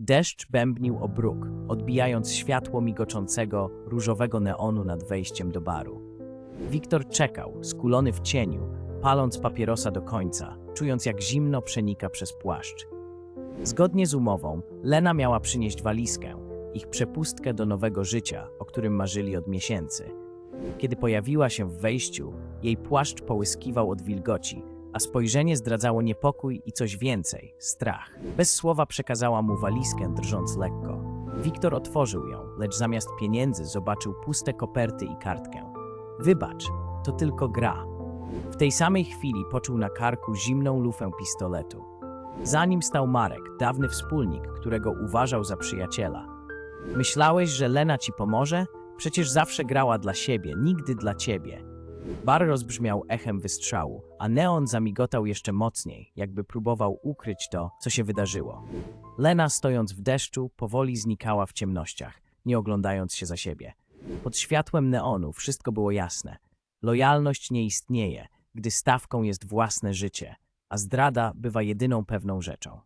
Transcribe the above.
Deszcz bębnił o bruk, odbijając światło migoczącego, różowego neonu nad wejściem do baru. Wiktor czekał, skulony w cieniu, paląc papierosa do końca, czując jak zimno przenika przez płaszcz. Zgodnie z umową, Lena miała przynieść walizkę, ich przepustkę do nowego życia, o którym marzyli od miesięcy. Kiedy pojawiła się w wejściu, jej płaszcz połyskiwał od wilgoci, a spojrzenie zdradzało niepokój i coś więcej strach. Bez słowa przekazała mu walizkę, drżąc lekko. Wiktor otworzył ją, lecz zamiast pieniędzy zobaczył puste koperty i kartkę. Wybacz, to tylko gra. W tej samej chwili poczuł na karku zimną lufę pistoletu. Za nim stał Marek, dawny wspólnik, którego uważał za przyjaciela. Myślałeś, że Lena ci pomoże? Przecież zawsze grała dla siebie, nigdy dla ciebie. Bar rozbrzmiał echem wystrzału, a neon zamigotał jeszcze mocniej, jakby próbował ukryć to, co się wydarzyło. Lena, stojąc w deszczu, powoli znikała w ciemnościach, nie oglądając się za siebie. Pod światłem neonu wszystko było jasne. Lojalność nie istnieje, gdy stawką jest własne życie, a zdrada bywa jedyną pewną rzeczą.